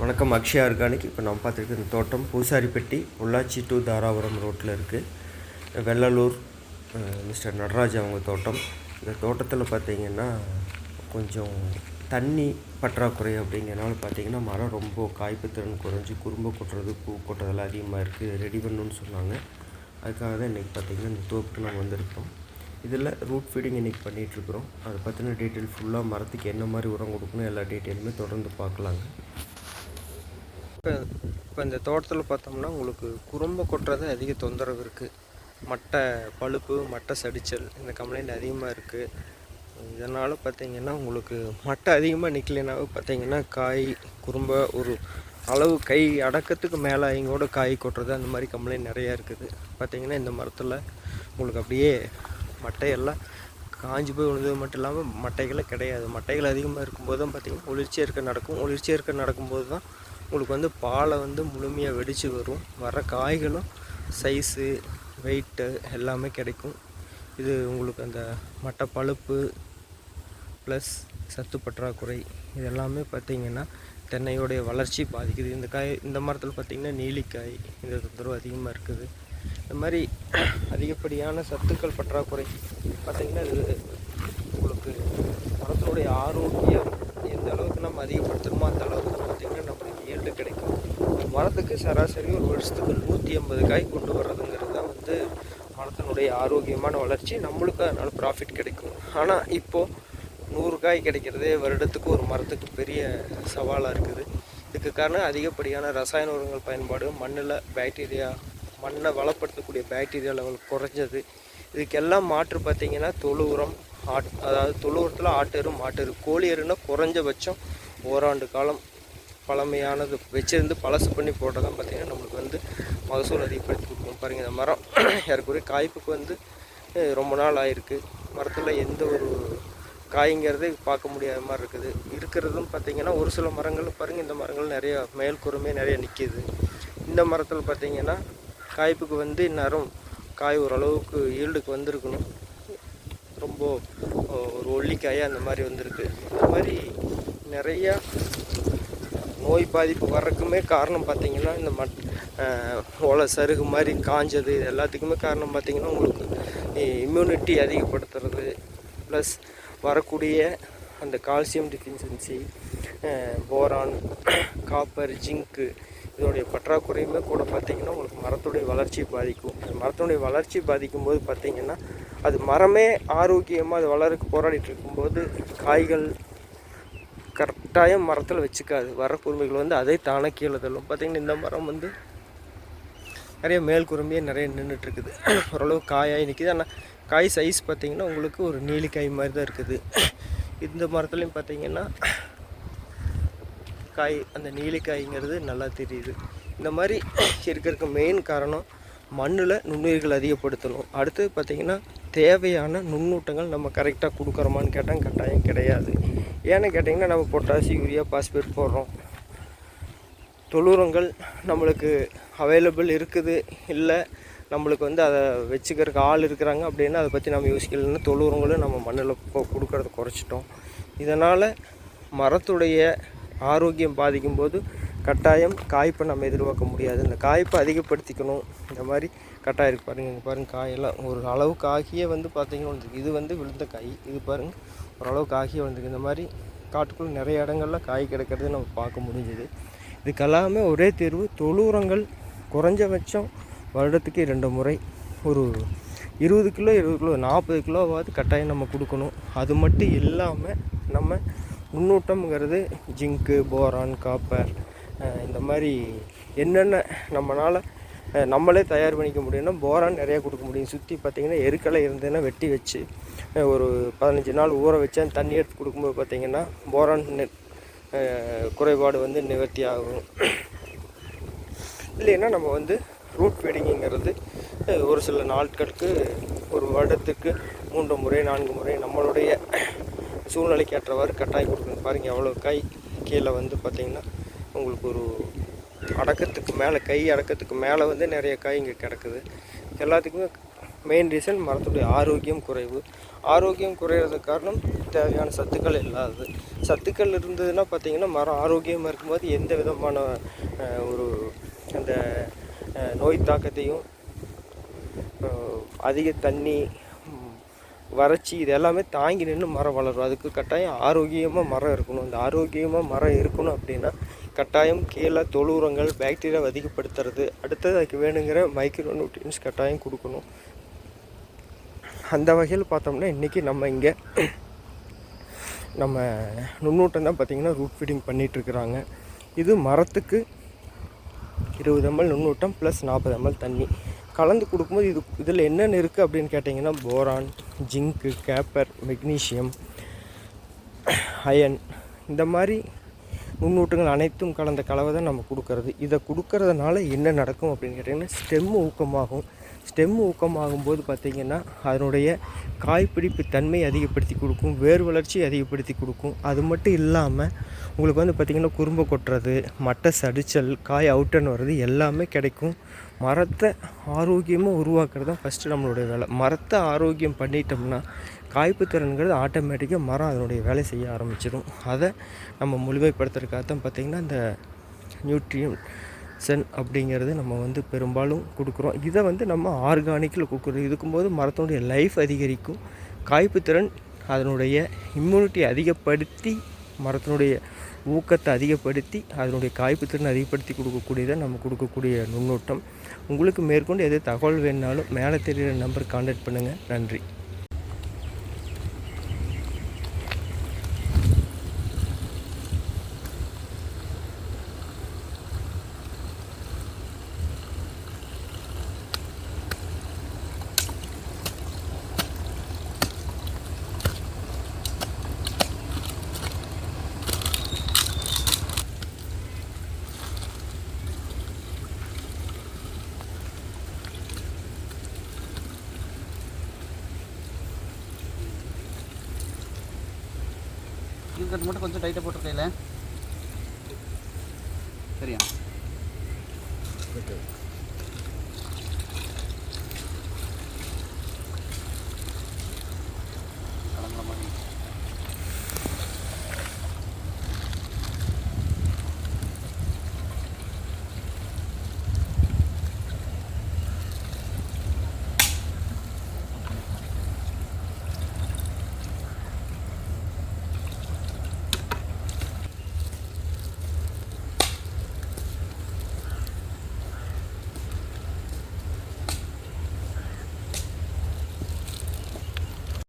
வணக்கம் அக்ஷயா ஆர்கானிக். இப்போ நம்ம பார்த்துருக்க இந்த தோட்டம் பூசாரிப்பட்டி பொள்ளாச்சி டு தாராபுரம் ரோட்டில் இருக்குது வெள்ளலூர் மிஸ்டர் நடராஜ் அவங்க தோட்டம். இந்த தோட்டத்தில் பார்த்திங்கன்னா கொஞ்சம் தண்ணி பற்றாக்குறை அப்படிங்கிறனால பார்த்தீங்கன்னா மரம் ரொம்ப காய்ப்பு திறன் குறைஞ்சி குறும்பு கொட்டுறது பூ கொட்டுறதெல்லாம் அதிகமாக இருக்குது ரெடி பண்ணணுன்னு சொன்னாங்க. அதுக்காக தான் இன்றைக்கி பார்த்தீங்கன்னா இந்த தோப்புக்கு நம்ம வந்திருக்கோம். இதில் ரூட் ஃபீடிங் இன்றைக்கி பண்ணிகிட்ருக்குறோம் அதை பற்றின டீட்டெயில் ஃபுல்லாக மரத்துக்கு என்ன மாதிரி உரம் கொடுக்கணும் எல்லா டீட்டெயிலுமே தொடர்ந்து பார்க்கலாங்க. இப்போ இப்போ இந்த தோட்டத்தில் பார்த்தோம்னா உங்களுக்கு குறும்ப கொட்டுறது அதிக தொந்தரவு இருக்குது மட்டை பழுப்பு மட்டை சடிச்சல் இந்த கம்ப்ளைண்ட் அதிகமாக இருக்குது இதனால் பார்த்தீங்கன்னா உங்களுக்கு மட்டை அதிகமாக நிற்கலைனாவே பார்த்தீங்கன்னா காய் குறும்ப ஒரு அளவு கை அடக்கத்துக்கு மேலே அவங்களோட காய் கொட்டுறது அந்த மாதிரி கம்ப்ளைண்ட் நிறையா இருக்குது. பார்த்தீங்கன்னா இந்த மரத்தில் உங்களுக்கு அப்படியே மட்டையெல்லாம் காஞ்சி போய் விழுந்தது மட்டும் இல்லாமல் மட்டைகளே கிடையாது. மட்டைகள் அதிகமாக இருக்கும்போது தான் பார்த்திங்கன்னா ஒளிர்ச்சியாக இருக்க நடக்கும். ஒளிர்ச்சியாக இருக்க நடக்கும்போது தான் உங்களுக்கு வந்து பாலை வந்து முழுமையாக வெடித்து வரும். வர காய்களும் சைஸு வெயிட்டு எல்லாமே கிடைக்கும். இது உங்களுக்கு அந்த மட்டை பழுப்பு ப்ளஸ் சத்து பற்றாக்குறை இது எல்லாமே பார்த்தீங்கன்னா தென்னையோடைய வளர்ச்சி பாதிக்குது. இந்த காய் இந்த மரத்தில் பார்த்திங்கன்னா நீலிக்காய் இந்த தொந்தரவு அதிகமாக இருக்குது. இந்த மாதிரி அதிகப்படியான சத்துக்கள் பற்றாக்குறை பார்த்திங்கன்னா இது உங்களுக்கு மரத்தினுடைய ஆரோக்கியம் எந்த அளவுக்கு நம்ம அதிகப்படுத்துகிறோமோ அந்த அளவுக்கு பார்த்தீங்கன்னா நம்மளுக்கு ஈல்டு கிடைக்கும் மரத்துக்கு சராசரி ஒரு வருஷத்துக்கு நூற்றி ஐம்பது காய் கொண்டு வர்றதுங்கிறது தான் வந்து மரத்தினுடைய ஆரோக்கியமான வளர்ச்சி. நம்மளுக்கு அதனால் ப்ராஃபிட் கிடைக்கும். ஆனால் இப்போது நூறு காய் கிடைக்கிறதே வருடத்துக்கு ஒரு மரத்துக்கு பெரிய சவாலாக இருக்குது. இதுக்கு காரணம் அதிகப்படியான ரசாயன உரங்கள் பயன்பாடு மண்ணில் பாக்டீரியா மண்ணை வளப்படுத்தக்கூடிய பாக்டீரியா லெவல் குறைஞ்சது. இதுக்கெல்லாம் மாற்று பார்த்திங்கன்னா தொழு உரம் ஆட் அதாவது தொழு உரத்தில் ஆட்டெரு மாட்டெரு கோழி எருன்னா குறைஞ்சபட்சம் ஓராண்டு காலம் பழமையானது வச்சிருந்து பழசு பண்ணி போட்டதான் பார்த்திங்கன்னா நம்மளுக்கு வந்து மகசூல் அதிகப்படுத்தி கொடுக்கும். பாருங்கள் இந்த மரம் ஏறக்குறைய காய்ப்புக்கு வந்து ரொம்ப நாள் ஆயிருக்கு. மரத்தில் எந்த ஒரு காய்ங்கிறதே பார்க்க முடியாத மாதிரி இருக்குது. இருக்கிறதும் பார்த்திங்கன்னா ஒரு சில மரங்கள் பாருங்கள் இந்த மரங்கள் நிறையா மேல்குறமே நிறைய நிற்கிது இந்த மரத்தில் பார்த்தீங்கன்னா காய்ப்புக்கு வந்து இந்நேரம் காய் ஓரளவுக்கு ஈல்டுக்கு வந்திருக்கணும். ரொம்ப ஒரு ஒல்லிக்காயாக அந்த மாதிரி வந்திருக்கு. இந்த மாதிரி நிறையா நோய் பாதிப்பு வர்றதுக்குமே காரணம் பார்த்தீங்கன்னா இந்த மட் ஓலை சருகு மாதிரி காஞ்சது இது எல்லாத்துக்குமே காரணம் பார்த்தீங்கன்னா உங்களுக்கு இம்யூனிட்டி அதிகப்படுத்துறது ப்ளஸ் வரக்கூடிய அந்த calcium deficiency boron copper zinc இதோடைய பற்றாக்குறையுமே கூட பார்த்திங்கன்னா உங்களுக்கு மரத்துடைய வளர்ச்சி பாதிக்கும். அந்த மரத்துடைய வளர்ச்சி பாதிக்கும் போது பார்த்திங்கன்னா அது மரமே ஆரோக்கியமாக அது வளருக்கு போராடிட்டு இருக்கும்போது காய்கள் கரெக்டாக மரத்தில் வச்சுக்காது. வர குருமைகள் வந்து அதை தானே கீழே தள்ளும். பார்த்தீங்கன்னா இந்த மரம் வந்து நிறைய மேல் குரும்பியே நிறைய நின்றுட்டுருக்குது ஓரளவு காயாகி நிற்கிது ஆனால் காய் சைஸ் பார்த்தீங்கன்னா உங்களுக்கு ஒரு நீலிக்காய் மாதிரி தான் இருக்குது. இந்த மரத்துலையும் பார்த்தீங்கன்னா காய் அந்த நீலிக்காய்ங்கிறது நல்லா தெரியுது. இந்த மாதிரி இருக்கிறதுக்கு மெயின் காரணம் மண்ணில் நுண்ணுயிர்கள் அதிகப்படுத்தணும். அடுத்து பார்த்திங்கன்னா தேவையான நுண்ணூட்டங்கள் நம்ம கரெக்டாக கொடுக்குறோமான்னு கேட்டால் கட்டாயம் கிடையாது. ஏன்னு கேட்டிங்கன்னா நம்ம பொட்டாசி யூரியா பாஸ்பேட் போடுறோம். தொழுரங்கள் நம்மளுக்கு அவைலபிள் இருக்குது. இல்லை நம்மளுக்கு வந்து அதை வச்சுக்கிறதுக்கு ஆள் இருக்கிறாங்க அப்படின்னா அதை பற்றி நம்ம யோசிக்கலைன்னா தொழுவங்களும் நம்ம மண்ணில் கொடுக்கறத குறைச்சிட்டோம். இதனால் மரத்துடைய ஆரோக்கியம் பாதிக்கும் போது கட்டாயம் காய்ப்பை நம்ம எதிர்பார்க்க முடியாது. இந்த காய்ப்பை அதிகப்படுத்திக்கணும். இந்த மாதிரி கட்டாயம் இருக்குது பாருங்கள் இங்கே பாருங்கள் காயெல்லாம் ஒரு அளவுக்கு ஆகியே வந்து பார்த்திங்கன்னா இது வந்து விழுந்த காய். இது பாருங்கள் ஓரளவுக்கு ஆகி வந்திருக்கு இந்த மாதிரி காட்டுக்குள்ளே நிறைய இடங்கள்ல காய் கிடக்கிறது நம்ம பார்க்க முடிஞ்சுது. இதுக்கெல்லாமே ஒரே தீர்வு. தொழு குறைஞ்சபட்சம் வருடத்துக்கு ரெண்டு முறை. ஒரு இருபது கிலோ இருபது கிலோ நாற்பது கிலோவாவது கட்டாயம் நம்ம கொடுக்கணும். அது மட்டும் இல்லாமல் நம்ம முன்னூட்டம்ங்கிறது ஜிங்க்கு போரான் காப்பர் இந்த மாதிரி என்னென்ன நம்மளால் நம்மளே தயார் பண்ணிக்க முடியும்னா போரான் நிறையா கொடுக்க முடியும். சுற்றி பார்த்திங்கன்னா எருக்களை இருந்ததுன்னா வெட்டி வச்சு ஒரு பதினஞ்சு நாள் ஊற வச்சு அந்த தண்ணி எடுத்து கொடுக்கும்போது பார்த்திங்கன்னா போரான் நெ- குறைபாடு வந்து நிவர்த்தி ஆகும். இல்லைன்னா நம்ம வந்து ரூட் ஃபீடிங்கிறது ஒரு சில நாட்களுக்கு ஒரு வருடத்துக்கு மூன்று முறை நான்கு முறை நம்மளுடைய சூழ்நிலைக்கு ஏற்றவாறு கட்டாயம் கொடுக்கணும். பாருங்கள் அவ்வளோ காய் கீழே வந்து பார்த்திங்கன்னா உங்களுக்கு ஒரு அடக்கத்துக்கு மேலே கை அடக்கத்துக்கு மேலே வந்து நிறைய காய் இங்கே கிடக்குது. எல்லாத்துக்குமே மெயின் ரீசன் மரத்துடைய ஆரோக்கியம் குறைவு. ஆரோக்கியம் குறையிறதுக்கு காரணம் தேவையான சத்துக்கள் இல்லாதது. சத்துக்கள் இருந்ததுன்னா பார்த்திங்கன்னா மரம் ஆரோக்கியமாக இருக்கும்போது எந்த விதமான ஒரு அந்த நோய் தாக்கத்தையும் அதிக தண்ணி வறட்சி இது எல்லாமே தாங்கி நின்று மரம் வளரும். அதுக்கு கட்டாயம் ஆரோக்கியமாக மரம் இருக்கணும். இந்த ஆரோக்கியமாக மரம் இருக்கணும் அப்படின்னா கட்டாயம் கீழே தொழு உரங்கள் பாக்டீரியா அதிகப்படுத்துறது அடுத்தது அதுக்கு வேணுங்கிற மைக்ரோ நியூட்ரியன்ஸ் கட்டாயம் கொடுக்கணும். அந்த வகையில் பார்த்தோம்னா இன்றைக்கி நம்ம இங்கே நம்ம நுண்ணூட்டம் தான் பார்த்திங்கன்னா ரூட் ஃபீடிங் பண்ணிகிட்ருக்குறாங்க இது மரத்துக்கு இருபது எம்எல் நுண்ணூட்டம் ப்ளஸ் நாற்பது எம்எல் தண்ணி. கலந்து கொடுக்கும்போது இது இதில் என்னென்ன இருக்குது அப்படின்னு கேட்டிங்கன்னா boron zinc copper magnesium iron இந்த மாதிரி நுண்ணூட்டங்கள் அனைத்தும் கலந்த கலவை தான் நம்ம கொடுக்கறது. இதை கொடுக்கறதுனால என்ன நடக்கும் அப்படின்னு கேட்டிங்கன்னா ஸ்டெம் ஊக்கமாகும். ஸ்டெம் ஊக்கமாகும்போது பார்த்திங்கன்னா அதனுடைய காய்ப்பிடிப்பு தன்மை அதிகப்படுத்தி கொடுக்கும் வேர் வளர்ச்சி அதிகப்படுத்தி கொடுக்கும். அது மட்டும் இல்லாமல் உங்களுக்கு வந்து பார்த்திங்கன்னா குறும்பு கொட்டுறது மட்டை சடிச்சல் காய் அவுட்டன் வர்றது எல்லாமே கிடைக்கும். மரத்தை ஆரோக்கியமாக உருவாக்குறது தான் ஃபஸ்ட்டு நம்மளுடைய வேலை. மரத்தை ஆரோக்கியம் பண்ணிட்டோம்னா காய்ப்பு திறன்கிறது ஆட்டோமேட்டிக்காக மரம் அதனுடைய வேலை செய்ய ஆரம்பிச்சிடும். அதை நம்ம முழுமைப்படுத்துறதுக்காக தான் பார்த்திங்கன்னா இந்த நியூட்ரியன் சென் அப்படிங்கிறது நம்ம வந்து பெரும்பாலும் கொடுக்குறோம். இதை வந்து நம்ம ஆர்கானிக்கில் கொடுக்குறோம். இதுக்கும்போது மரத்தினுடைய லைஃப் அதிகரிக்கும். காய்ப்பு திறன் அதனுடைய இம்யூனிட்டி அதிகப்படுத்தி மரத்தினுடைய ஊக்கத்தை அதிகப்படுத்தி அதனுடைய காய்ப்பு திறன் அதிகப்படுத்தி கொடுக்கக்கூடியதை நம்ம கொடுக்கக்கூடிய நுண்ணோட்டம். உங்களுக்கு மேற்கொண்டு எது தகவல் வேணுனாலும் மேலே தெரிகிற நம்பர் கான்டாக்ட் பண்ணுங்கள் நன்றி. இருக்கிறது மட்டும் கொஞ்சம் டைட்டாக போட்டிருக்கையில சரியா?